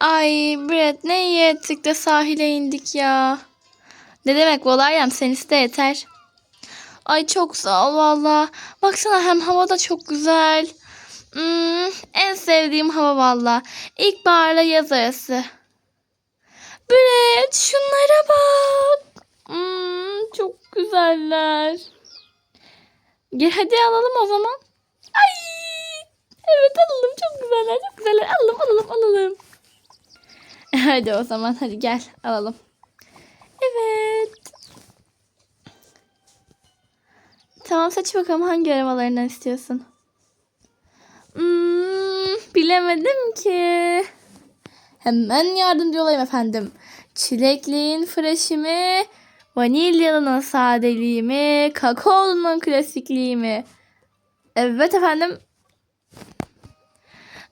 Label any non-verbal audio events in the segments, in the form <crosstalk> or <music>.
Ay Brett ne iyi ettik de sahile indik ya. Ne demek Valaryam sen iste yeter. Ay çok sağ ol valla. Baksana hem hava da çok güzel. Hmm, en sevdiğim hava valla. İlkbaharla yaz arası. Brett şunlara bak. Hmm, çok güzeller. Gel hadi alalım o zaman. Ay evet alalım çok güzeller çok güzeller alalım alalım alalım. <laughs> Hadi o zaman hadi gel alalım. Evet. Tamam seç bakalım hangi arabalarından istiyorsun. Hmm, bilemedim ki. Hemen yardımcı olayım efendim. Çilekliğin freşi mi? Vanilyalının sadeliği mi? Kakaolunun klasikliği mi? Evet efendim.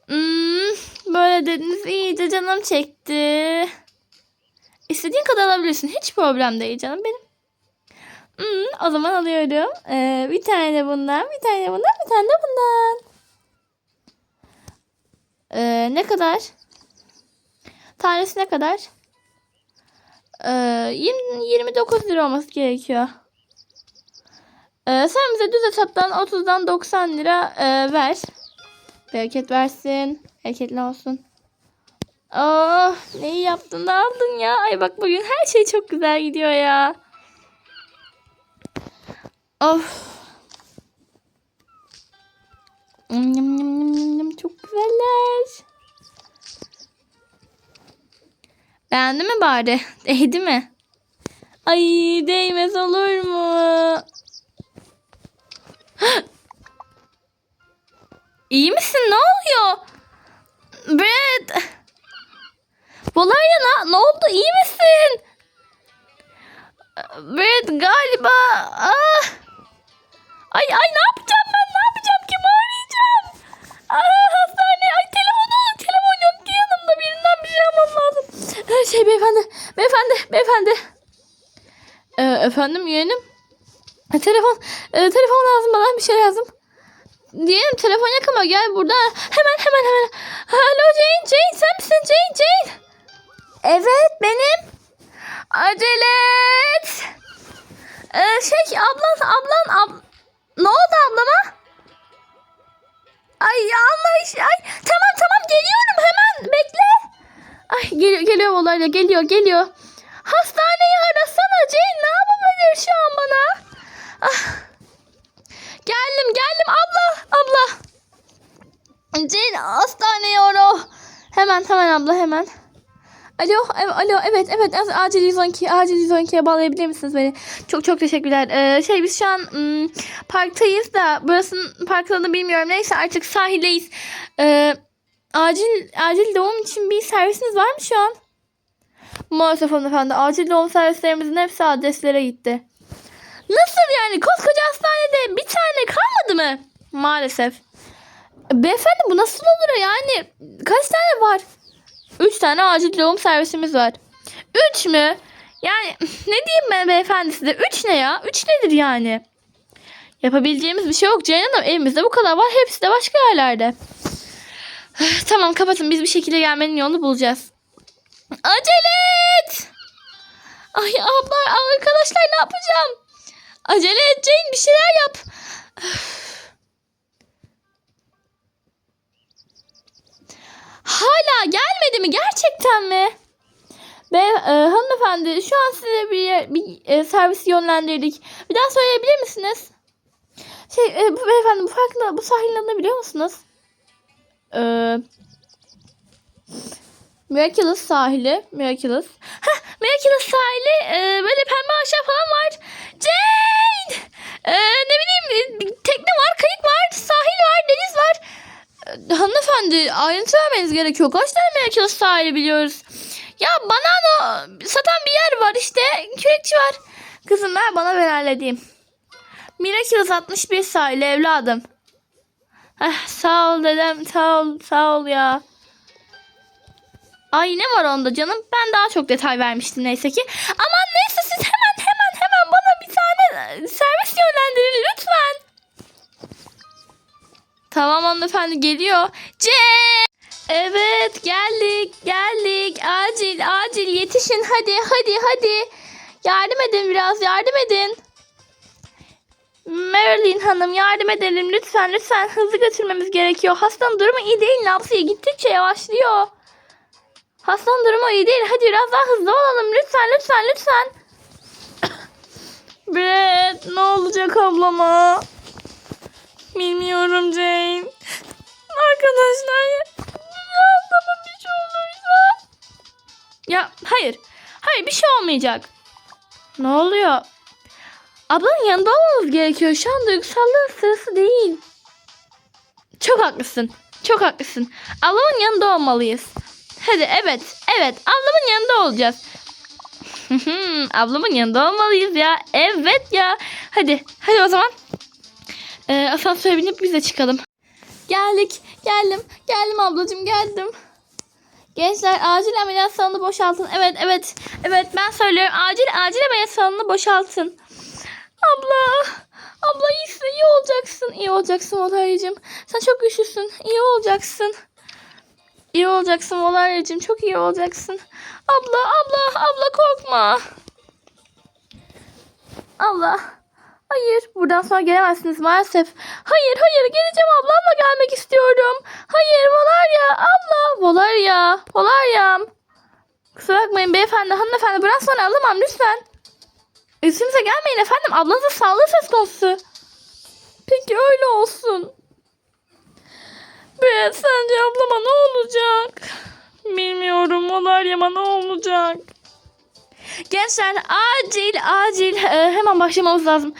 Hmm, böyle dediniz iyice canım çekti. İstediğin kadar alabilirsin. Hiç problem değil canım benim. Hmm, o zaman alıyorum. Ee, bir tane bundan, bir tane bundan, bir tane de bundan. Ee, ne kadar? Tanesi ne kadar? Ee, 20, 29 lira olması gerekiyor. Ee, sen bize düz hesaptan 30'dan 90 lira e, ver. Bereket versin. Bereketli olsun. Oh neyi yaptın ne aldın ya? Ay bak bugün her şey çok güzel gidiyor ya. Of. Yum, yum, yum, yum, yum. Çok güzeller. Beğendin mi bari? <laughs> Değdi mi? Ay değmez olur mu? İyi misin? Ne oluyor? Brad. Bolaya ne, ne oldu? İyi misin? Brad galiba. Ah. Ay ay ne yapacağım ben? Ne yapacağım? Kimi arayacağım? Ah hastane. Ay telefon olun. Telefon yok ki yanımda. Birinden bir şey almam lazım. Her şey beyefendi. Beyefendi. Beyefendi. Ee, efendim yeğenim. Telefon. e, telefon lazım bana. Bir şey lazım. Diyelim telefon yakama gel burada. Hemen hemen hemen. Alo Jane Jane sen misin Jane Jane? Evet benim. Acele et. Ee, şey ablan ablan ab... Ne oldu ablama? Ay iş ay tamam tamam geliyorum hemen bekle. Ay geliyor geliyor olayla geliyor geliyor. Hastaneyi arasana Jane ne yapabilir şu an bana? Ah. Geldim geldim abla abla. Jane hastaneye ara. Hemen hemen abla hemen. Alo, ev- alo, evet, evet, acil 112, acil 112'ye bağlayabilir misiniz beni? Çok çok teşekkürler. Ee, şey biz şu an ım, parktayız da, burasının park adını bilmiyorum. Neyse artık sahildeyiz. Ee, acil, acil doğum için bir servisiniz var mı şu an? Maalesef hanımefendi, acil doğum servislerimizin hepsi adreslere gitti. Nasıl yani? Koskoca hastanede bir tane kalmadı mı? Maalesef. Beyefendi bu nasıl olur yani? Kaç tane var? Üç tane acil doğum servisimiz var. Üç mü? Yani <laughs> ne diyeyim ben beyefendi size? Üç ne ya? Üç nedir yani? Yapabileceğimiz bir şey yok Ceylan Hanım. Evimizde bu kadar var. Hepsi de başka yerlerde. <sighs> tamam kapatın. Biz bir şekilde gelmenin yolunu bulacağız. Acele et! Ay abla arkadaşlar ne yapacağım? Acele et Jane bir şeyler yap. Hala gelmedi mi? Gerçekten mi? Be e, hanımefendi şu an size bir, bir e, servis yönlendirdik. Bir daha söyleyebilir misiniz? Şey e, bu beyefendi bu farkında bu sahilin adını biliyor musunuz? Eee Miraculous sahili. Miraculous. Heh, Miraculous sahili. e, böyle pembe ahşap falan var. Jane! E, ne bileyim e, tekne var, kayık var, sahil var, deniz var. E, hanımefendi ayrıntı vermeniz gerekiyor. Kaç tane Miraculous sahili biliyoruz? Ya bana satan bir yer var işte. Kürekçi var. Kızım ver bana ben halledeyim. Miraculous 61 sahili evladım. Heh, sağ ol dedem sağ ol sağ ol ya. Ay ne var onda canım? Ben daha çok detay vermiştim neyse ki. Aman neyse siz hemen hemen hemen bana bir tane e, servis yönlendirin lütfen. Tamam hanımefendi geliyor. C. Evet geldik geldik. yetişin hadi hadi hadi. Yardım edin biraz yardım edin. Marilyn Hanım yardım edelim lütfen lütfen hızlı götürmemiz gerekiyor. Hastanın durumu iyi değil nabzı gittikçe yavaşlıyor. Hastanın durumu iyi değil hadi biraz daha hızlı olalım lütfen lütfen lütfen. <coughs> Brett ne olacak ablama? Bilmiyorum Jane. Arkadaşlar ablama bir şey olursa. Ya hayır. Hayır bir şey olmayacak. Ne oluyor? Ablanın yanında olmamız gerekiyor. Şu an duygusallığın sırası değil. Çok haklısın. Çok haklısın. Ablamın yanında olmalıyız. Hadi evet. Evet. Ablamın yanında olacağız. <laughs> ablamın yanında olmalıyız ya. Evet ya. Hadi. Hadi o zaman. Ee, asansöre binip biz de çıkalım. Geldik. Geldim. Geldim ablacığım geldim. Gençler acil ameliyat salonunu boşaltın. Evet evet. Evet ben söylüyorum. Acil acil ameliyat salonunu boşaltın. Abla. Abla iyisin. iyi olacaksın. İyi olacaksın Valarya'cığım. Sen çok güçlüsün. İyi olacaksın. İyi olacaksın Valarya'cığım. Çok iyi olacaksın. Abla abla abla korkma. Abla. Hayır. Buradan sonra gelemezsiniz maalesef. Hayır hayır geleceğim ablamla gelmek istiyorum. Hayır Valarya abla. Valarya. Valarya'm. Kusura bakmayın beyefendi hanımefendi. Buradan sonra alamam lütfen. Üstümüze gelmeyin efendim. Ablanızın sağlığı söz konusu. Peki öyle olsun. Be sence ablama ne olacak? Bilmiyorum. Valarya'ma ne olacak? Gençler acil acil e, hemen başlamamız lazım.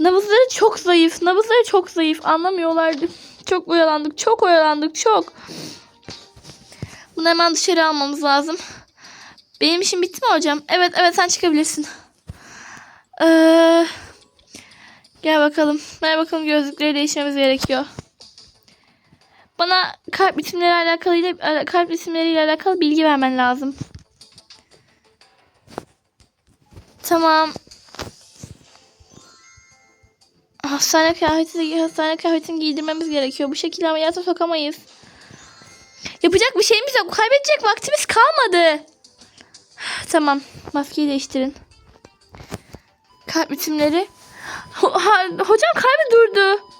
Nabızları çok zayıf. Nabızları çok zayıf. Anlamıyorlardı. Çok oyalandık. Çok oyalandık. Çok. Bunu hemen dışarı almamız lazım. Benim işim bitti mi hocam? Evet evet sen çıkabilirsin. Ee, gel bakalım. Gel bakalım gözlükleri değişmemiz gerekiyor. Bana kalp ritimleri alakalı kalp ritimleriyle alakalı bilgi vermen lazım. Tamam. Hastane kıyafeti, hastane kıyafetini giydirmemiz gerekiyor. Bu şekilde ameliyata sokamayız. Yapacak bir şeyimiz yok. Kaybedecek vaktimiz kalmadı. Tamam. Maskeyi değiştirin. Kalp ritimleri. Hocam kalbi durdu.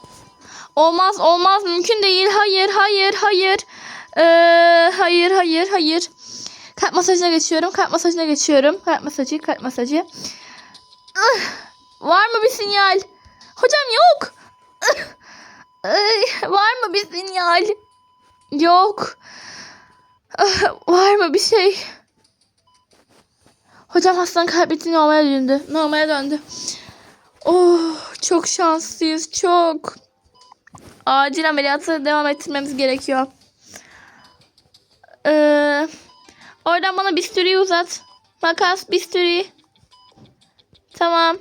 Olmaz olmaz mümkün değil. Hayır hayır hayır. Ee, hayır hayır hayır. Kalp masajına geçiyorum. Kalp masajına geçiyorum. Kalp masajı kalp masajı. Ah, Var mı bir sinyal? Hocam yok. Ah, Var mı bir sinyal? Yok. Ah, Var mı bir şey? Hocam hastanın kalp ritmi normale döndü. Normale döndü. Oh çok şanslıyız çok. Acil ameliyatı devam ettirmemiz gerekiyor. Ee, oradan bana bisturiyi uzat. Makas bisturi. Tamam.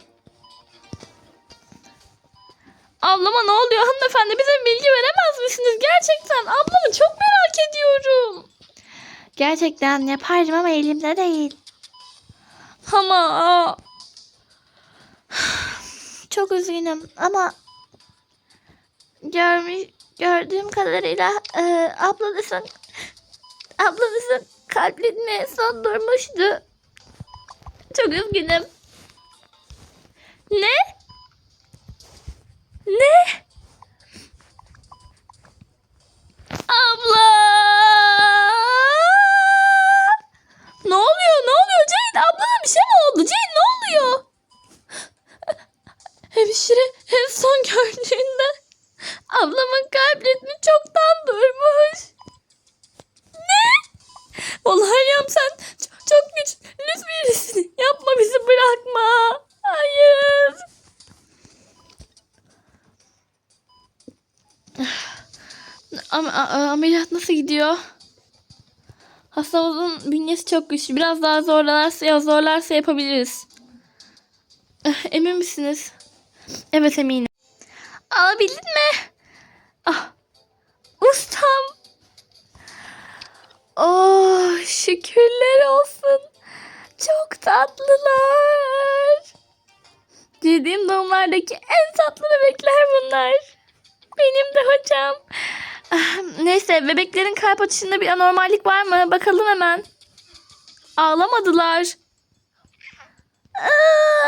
Ablama ne oluyor hanımefendi bize bilgi veremez misiniz? Gerçekten ablamı çok merak ediyorum. Gerçekten yapardım ama elimde değil. Ama çok üzgünüm ama görmüş gördüğüm kadarıyla e, ablanızın ablanızın kalp ritmi son durmuştu. Çok üzgünüm. Ne? Ne? Abla! Ne oluyor? Ne oluyor Jane? Ablana bir şey mi oldu? Jane ne oluyor? Hemşire en son gördüğünde ablamın kalp ritmi çoktan durmuş. Ne? Vallahi sen çok, çok güçlü birisin. Yapma bizi bırakma. Hayır. Ama a- ameliyat nasıl gidiyor? Hastamızın bünyesi çok güçlü. Biraz daha zorlanırsa ya zorlarsa yapabiliriz. Eh, Emin misiniz? Evet eminim. Alabildin mi? Ah. Ustam. Oh şükürler olsun. Çok tatlılar. Girdiğim doğumlardaki en tatlı bebekler bunlar. Benim de hocam. Ah, Neyse bebeklerin kalp atışında bir anormallik var mı? Bakalım hemen. Ağlamadılar. Aa,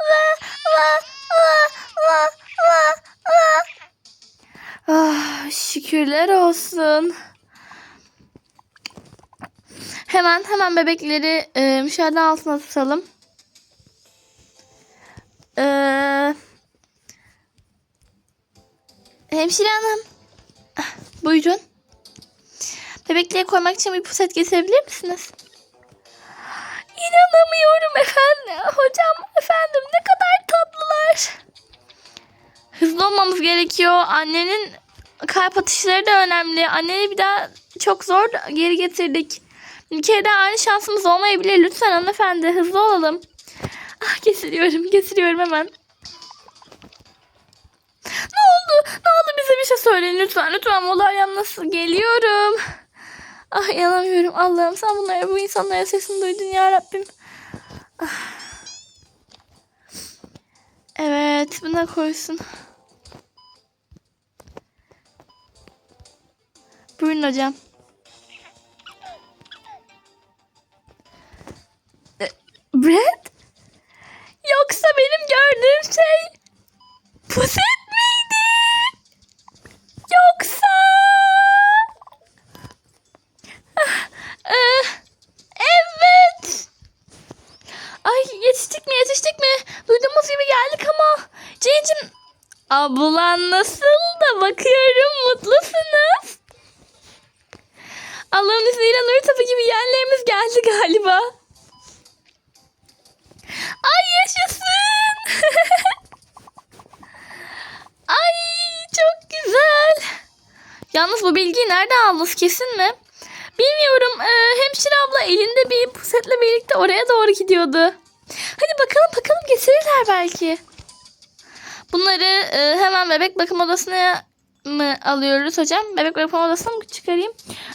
va, va, va, va, va, va. Ah, şükürler olsun. Hemen hemen bebekleri e, müşahede altına tutalım. Ee, hemşire hanım. Ah, Buyurun. Bebekliğe koymak için bir puset getirebilir misiniz? İnanamıyorum efendim. Hocam efendim ne kadar tatlılar. Hızlı olmamız gerekiyor. Annenin kalp atışları da önemli. Anneni bir daha çok zor geri getirdik. Bir kere daha aynı şansımız olmayabilir. Lütfen hanımefendi hızlı olalım. Ah getiriyorum getiriyorum <laughs> hemen. Ne oldu? Ne oldu bize bir şey söyleyin lütfen. Lütfen olay nasıl geliyorum. Ah inanamıyorum Allah'ım sen bunlara bu insanlara sesini duydun ya Rabbim. Ah. Evet buna koysun. Buyurun hocam. E, Brad? Yoksa benim gördüğüm şey puset miydi? Yoksa... Ah, eh, evet. Ay yetiştik mi yetiştik mi? Duyduğumuz gibi geldik ama. Cencim ablan nasıl da bakıyorum mutlusunuz. Allah'ın izniyle nur topu gibi yerlerimiz geldi galiba. Ay yaşasın. <laughs> Ay çok güzel. Yalnız bu bilgiyi nereden aldınız kesin mi? Bilmiyorum. Ee, hemşire abla elinde bir pusetle birlikte oraya doğru gidiyordu. Hadi bakalım bakalım getirirler belki. Bunları e, hemen bebek bakım odasına mı alıyoruz hocam? Bebek bakım odasına mı çıkarayım?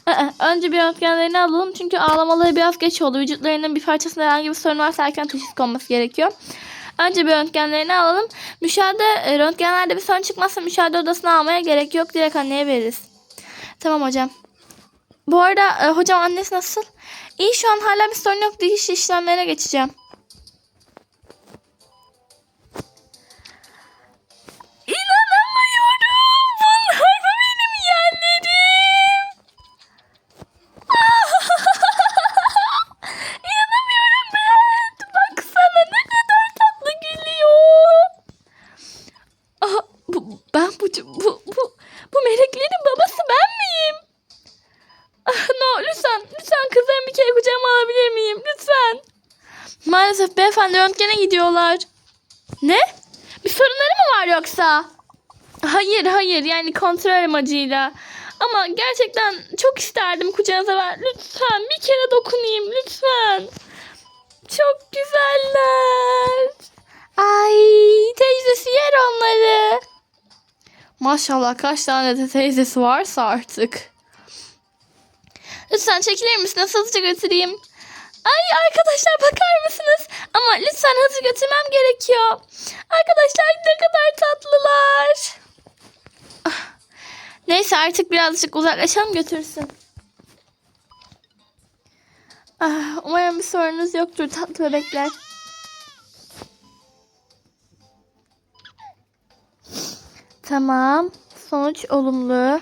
Ee, önce bir röntgenlerini alalım çünkü ağlamaları biraz geç oldu. Vücutlarının bir parçasında herhangi bir sorun varsa erken teşhis konması gerekiyor. Önce bir röntgenlerini alalım. Müşahede, e, röntgenlerde bir sorun çıkmazsa müşahede odasına almaya gerek yok. Direkt anneye veririz. Tamam hocam. Bu arada e, hocam annesi nasıl? İyi şu an hala bir sorun yok. Dikiş işlemlerine geçeceğim. Röntgene gidiyorlar. Ne? Bir sorunları mı var yoksa? Hayır hayır yani kontrol amacıyla. Ama gerçekten çok isterdim kucağınıza ver. Lütfen bir kere dokunayım lütfen. Çok güzeller. Ay teyzesi yer onları. Maşallah kaç tane de teyzesi varsa artık. Lütfen çekilir misiniz? Hızlıca götüreyim. Ay arkadaşlar bakar mısınız? Ama lütfen hızlı götürmem gerekiyor. Arkadaşlar ne kadar tatlılar. Ah, Neyse artık birazcık uzaklaşalım götürsün. Ah, umarım bir sorunuz yoktur tatlı bebekler. Tamam. Sonuç olumlu.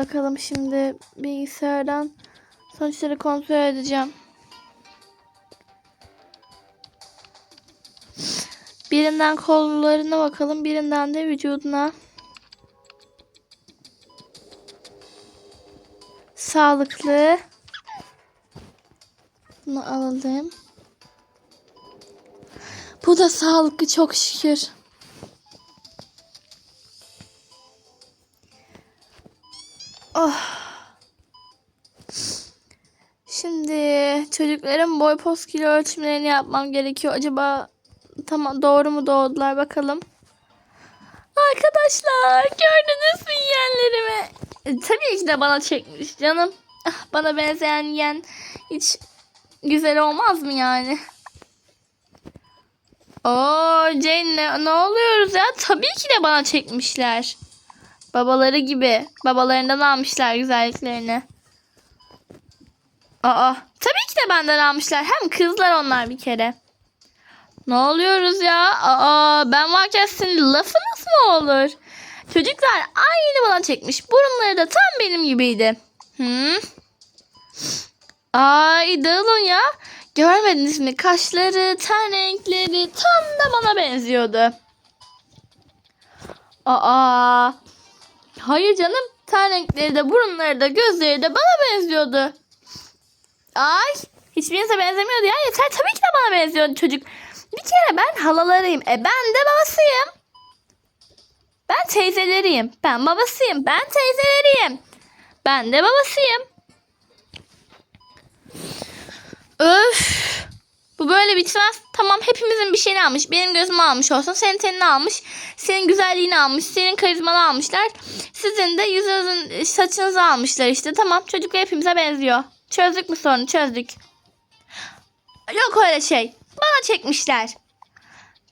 Bakalım şimdi bilgisayardan sonuçları kontrol edeceğim. Birinden kollarına bakalım, birinden de vücuduna. Sağlıklı. Bunu alalım. Bu da sağlıklı çok şükür. Oh. Şimdi çocukların boy poz kilo ölçümlerini yapmam gerekiyor. Acaba tamam doğru mu doğdular bakalım. Arkadaşlar gördünüz mü yeğenlerimi? E, tabii ki de bana çekmiş canım. Ah, Bana benzeyen yeğen hiç güzel olmaz mı yani? Oo Jane ne, ne oluyoruz ya? Tabii ki de bana çekmişler. Babaları gibi. Babalarından almışlar güzelliklerini. Aa tabii ki de benden almışlar. Hem kızlar onlar bir kere. Ne oluyoruz ya? Aa ben varken senin lafınız mı olur? Çocuklar aynı bana çekmiş. Burunları da tam benim gibiydi. Hı? Ay dağılın ya. Görmediniz mi? Kaşları, ten renkleri tam da bana benziyordu. Aa. Hayır canım. Ten renkleri de, burunları da, gözleri de bana benziyordu. Ay. Hiçbirinize benzemiyordu ya. Yeter tabii ki de bana benziyordu çocuk. Bir kere ben halalarıyım. E ben de babasıyım. Ben teyzeleriyim. Ben babasıyım. Ben teyzeleriyim. Ben de babasıyım. Öf. Bu böyle bitmez. Tamam hepimizin bir şeyini almış. Benim gözümü almış olsun. Senin tenini almış. Senin güzelliğini almış. Senin karizmanı almışlar. Sizin de yüzünüzün saçınızı almışlar işte. Tamam çocuklar hepimize benziyor. Çözdük mü sorunu? Çözdük. Yok öyle şey. Bana çekmişler.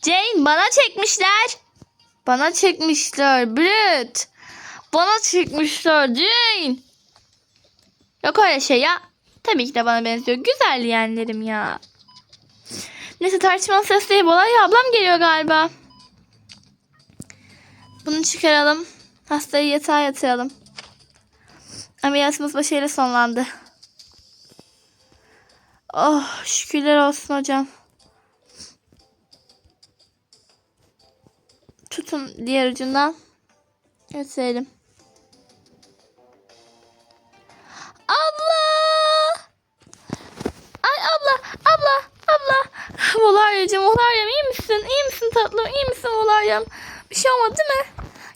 Jane bana çekmişler. Bana çekmişler. Brut. Bana çekmişler Jane. Yok öyle şey ya. Tabii ki de bana benziyor. Güzel yeğenlerim ya. Neyse tartışmanın sırası değil bu olay. Ablam geliyor galiba. Bunu çıkaralım. Hastayı yatağa yatıralım. Ameliyatımız başarıyla sonlandı. Oh şükürler olsun hocam. Tutun diğer ucundan. Gösterelim. Volarya'cığım, Volarya'm iyi misin? İyi misin tatlım? İyi misin Volarya'm? Bir şey olmadı değil mi?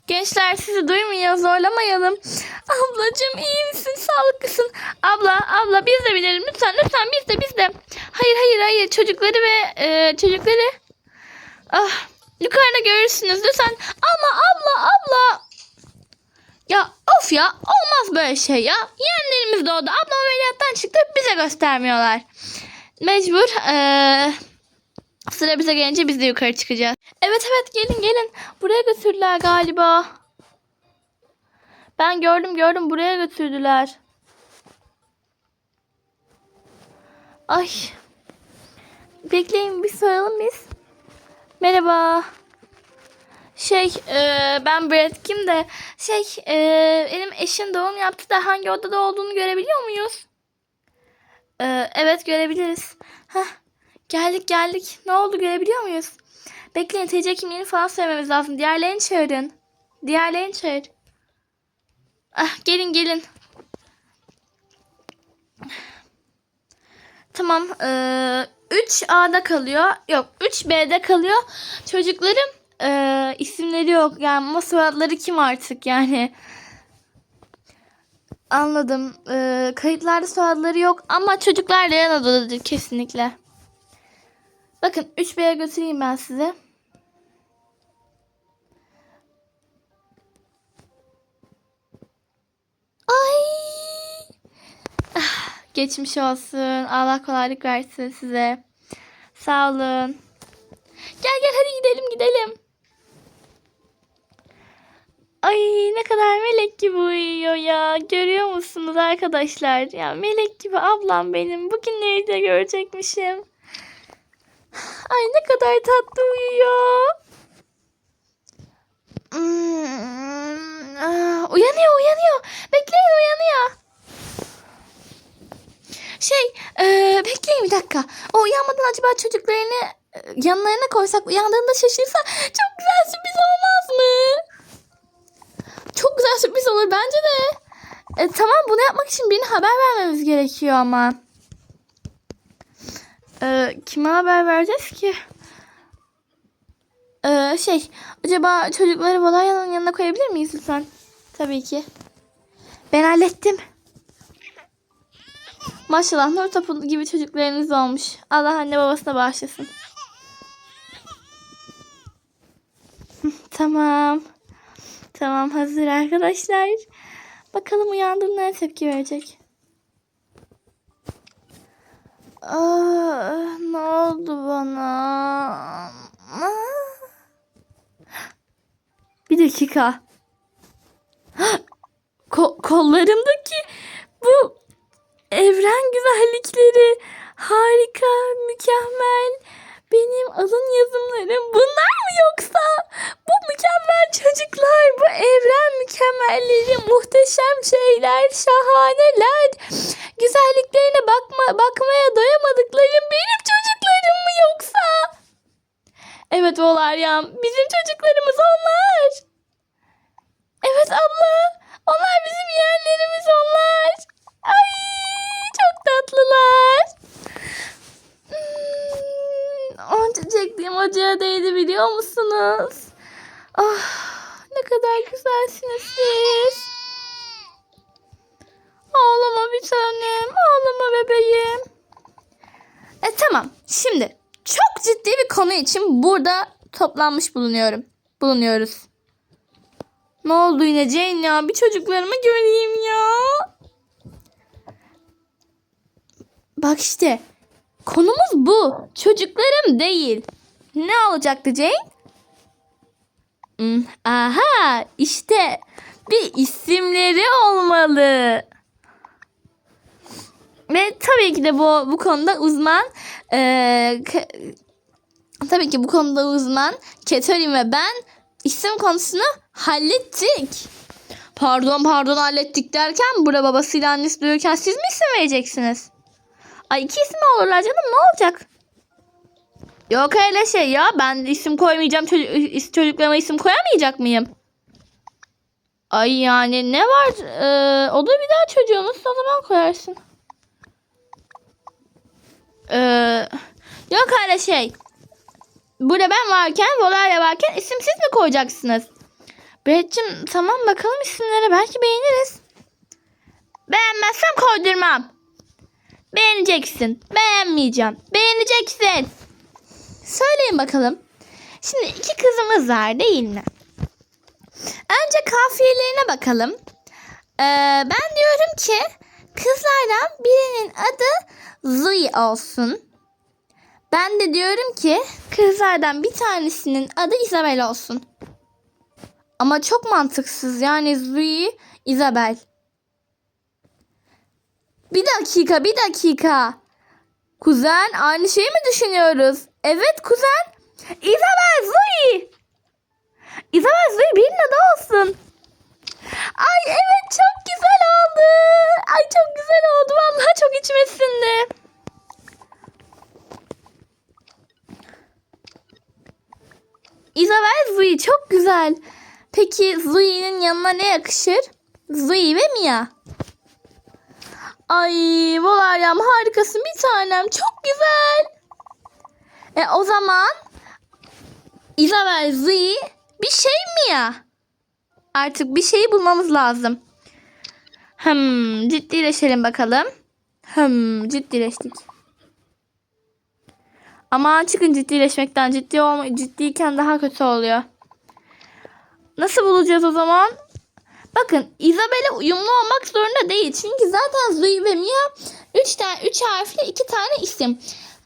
Gençler sizi duymuyor, zorlamayalım. Ablacığım iyi misin? Sağlıklısın. Abla, abla biz de bilelim. Lütfen, lütfen biz de, biz de. Hayır, hayır, hayır. Çocukları ve e, çocukları. Ah, yukarıda görürsünüz lütfen. Abla, abla, abla. Ya of ya olmaz böyle şey ya. Yeğenlerimiz doğdu. Ablam ameliyattan çıktı bize göstermiyorlar. Mecbur. Ee, sıra bize gelince biz de yukarı çıkacağız. Evet evet gelin gelin. Buraya götürdüler galiba. Ben gördüm gördüm buraya götürdüler. Ay. Bekleyin bir soralım biz. Merhaba. Şey e, ben Brad kim de şey e, benim eşim doğum yaptı da hangi odada olduğunu görebiliyor muyuz? E, evet görebiliriz. Heh, geldik geldik. Ne oldu görebiliyor muyuz? Bekleyin TC kimliğini falan söylememiz lazım. Diğerlerini çağırın. Diğerlerini çağır. Ah, gelin gelin. Tamam. E, 3A'da kalıyor. Yok 3B'de kalıyor. Çocuklarım e, isimleri yok. Yani ama soyadları kim artık yani. Anladım. E, kayıtlarda soyadları yok ama çocuklar Leyan odadadır kesinlikle. Bakın 3B'ye götüreyim ben size. Ay. Ah, geçmiş olsun. Allah kolaylık versin size. Sağ olun. Gel gel hadi gidelim gidelim. Ay ne kadar melek gibi uyuyor ya. Görüyor musunuz arkadaşlar? Ya melek gibi ablam benim. Bugünleri de görecekmişim. Ay ne kadar tatlı uyuyor. Hmm, ah, uyanıyor uyanıyor. Bekleyin uyanıyor. Şey e, bekleyin bir dakika. O uyanmadan acaba çocuklarını e, yanlarına koysak uyandığında şaşırsa çok güzel sürpriz olmaz mı? Çok güzel sürpriz olur bence de. E, tamam bunu yapmak için birine haber vermemiz gerekiyor ama. E, kime haber vereceğiz ki? E, şey acaba çocukları Valarya'nın yanına koyabilir miyiz lütfen? Tabii ki. Ben hallettim. Maşallah nur topu gibi çocuklarınız olmuş. Allah anne babasına bağışlasın. <laughs> tamam. Tamam hazır arkadaşlar. Bakalım uyandığında ne tepki verecek. Ah, ne oldu bana? Bir dakika. Ko- kollarımdaki bu evren güzellikleri harika, mükemmel. Benim alın yazımlarım bunlar mı yoksa? Bu mükemmel çocuklar, bu evren mükemmelleri, muhteşem şeyler, şahaneler. Güzelliklerine bakma, bakmaya doyamadıklarım benim çocuklarım mı yoksa? Evet Olaryam, bizim çocuklarımız onlar. Evet abla, onlar bizim yeğenlerimiz onlar. Ay çok tatlılar. Onca çektiğim acıya değdi biliyor musunuz? Ah ne kadar güzelsiniz siz. Ağlama bir tanem, ağlama bebeğim. E tamam, şimdi çok ciddi bir konu için burada toplanmış bulunuyorum. Bulunuyoruz. Ne oldu yine Jane ya? Bir çocuklarımı göreyim ya. Bak işte. Konumuz bu. Çocuklarım değil. Ne olacaktı Jane? Hmm, Aha işte bir isimleri olmalı. Ve tabii ki de bu bu konuda uzman eee, k- tabii ki bu konuda uzman Ketrin ve ben isim konusunu hallettik. Pardon pardon hallettik derken burada babasıyla annesi duyurken siz mi isim vereceksiniz? Ay iki isim olurlar canım ne olacak? Yok öyle şey ya ben isim koymayacağım çocuk, çocuklarıma isim koyamayacak mıyım? Ay yani ne var? Ee, o da bir daha çocuğunuz o zaman koyarsın. Ee, yok öyle şey. Burada ben varken, Volarya varken isim siz mi koyacaksınız? Brett'cim tamam bakalım isimlere belki beğeniriz. Beğenmezsem koydurmam. Beğeneceksin. Beğenmeyeceğim. Beğeneceksin. Söyleyin bakalım. Şimdi iki kızımız var değil mi? Önce kafiyelerine bakalım. Ee, ben diyorum ki kızlardan birinin adı Zoe olsun. Ben de diyorum ki kızlardan bir tanesinin adı Isabel olsun. Ama çok mantıksız yani Zoe, Isabel. Bir dakika, bir dakika. Kuzen aynı şeyi mi düşünüyoruz? Evet kuzen. Isabel Zoe. Isabel Zoe birinin adı olsun. Ay evet çok güzel oldu. Ay çok güzel oldu. Vallahi çok içime sindi. Isabel Zoe çok güzel. Peki Zoe'nin yanına ne yakışır? Zoe ve Mia. Ay Volaryam harikasın bir tanem. Çok güzel. E o zaman Isabel Zoe bir şey mi ya? Artık bir şeyi bulmamız lazım. Hmm, ciddileşelim bakalım. Hmm, ciddileştik. Aman çıkın ciddileşmekten. Ciddi olma, ciddiyken daha kötü oluyor. Nasıl bulacağız o zaman? Bakın Isabel'e uyumlu olmak zorunda değil. Çünkü zaten Zoe ve Mia 3 tane 3 harfli 2 tane isim.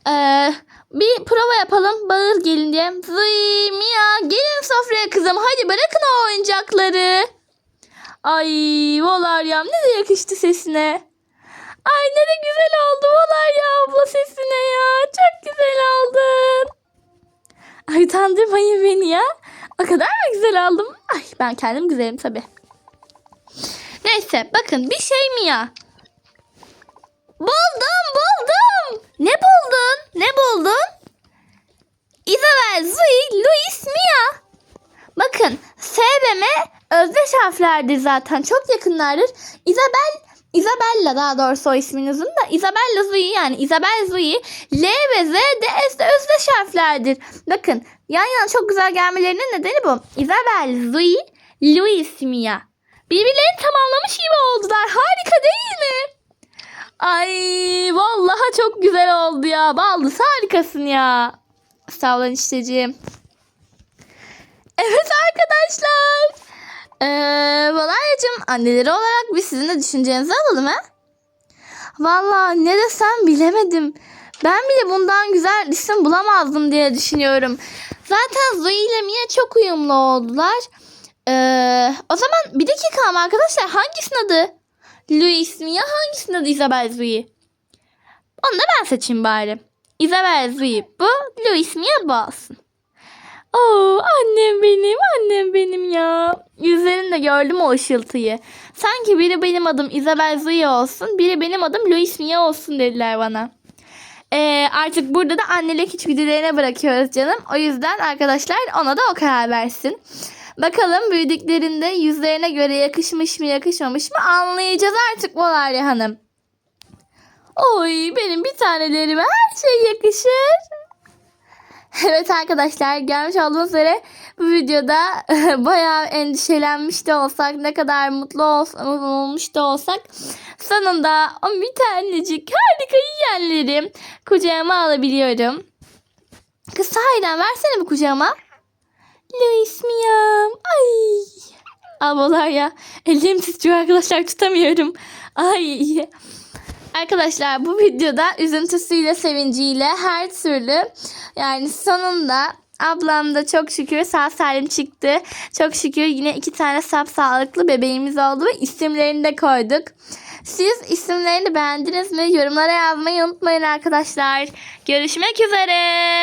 Ee, bir prova yapalım. Bağır gelin diye. Zoe, Mia gelin sofraya kızım. Hadi bırakın o oyuncakları. Ay Volaryam ne de yakıştı sesine. Ay ne de güzel oldu Volarya abla sesine ya. Çok güzel oldun. Ay utandırmayın beni ya. O kadar mı güzel oldum? Ay ben kendim güzelim tabii. Neyse bakın bir şey mi ya? Buldum buldum. Ne buldun? Ne buldun? Isabel, Zoe, Louis, Mia. Bakın S ve M özdeş harflerdir zaten. Çok yakınlardır. Isabel, Isabella daha doğrusu o ismin uzun da. Isabella Zoe yani Isabel Zoe. L ve Z de S de özdeş harflerdir. Bakın yan yana çok güzel gelmelerinin nedeni bu. Isabel, Zoe, Louis, Mia. Birbirlerini tamamlamış gibi oldular. Harika değil mi? Ay vallahi çok güzel oldu ya. Baldız harikasın ya. Sağ olun işteciğim. Evet arkadaşlar. Ee, Valarya'cığım anneleri olarak biz sizin de düşüncenizi alalım ha. Vallahi ne desem bilemedim. Ben bile bundan güzel isim bulamazdım diye düşünüyorum. Zaten Zoe ile Mia çok uyumlu oldular. Ee, o zaman bir dakika ama arkadaşlar hangisinin adı? Louis Mia hangisinin adı Isabel Zoe? Onu da ben seçeyim bari. Isabel Zoe bu, Louis Mia bu olsun. Oo, annem benim, annem benim ya. Yüzlerinde gördüm o ışıltıyı. Sanki biri benim adım Isabel Zoe olsun, biri benim adım Louis Mia olsun dediler bana. Ee, artık burada da annelik içgüdülerine bırakıyoruz canım. O yüzden arkadaşlar ona da o karar versin. Bakalım büyüdüklerinde yüzlerine göre yakışmış mı yakışmamış mı anlayacağız artık Valarya Hanım. Oy benim bir tanelerime her şey yakışır. <laughs> Evet arkadaşlar görmüş olduğunuz üzere bu videoda <laughs> bayağı endişelenmiş de olsak ne kadar mutlu ol- olmuş da olsak sonunda o bir tanecik harika yiyenleri kucağıma alabiliyorum. Kız sahiden versene bu kucağıma. Louis Mia'm. Ay. Ablalar ya. Ellerim titriyor arkadaşlar tutamıyorum. Ay. Arkadaşlar bu videoda üzüntüsüyle sevinciyle her türlü yani sonunda ablam da çok şükür sağ salim çıktı. Çok şükür yine iki tane sap sağlıklı bebeğimiz oldu ve isimlerini de koyduk. Siz isimlerini beğendiniz mi? Yorumlara yazmayı unutmayın arkadaşlar. Görüşmek üzere.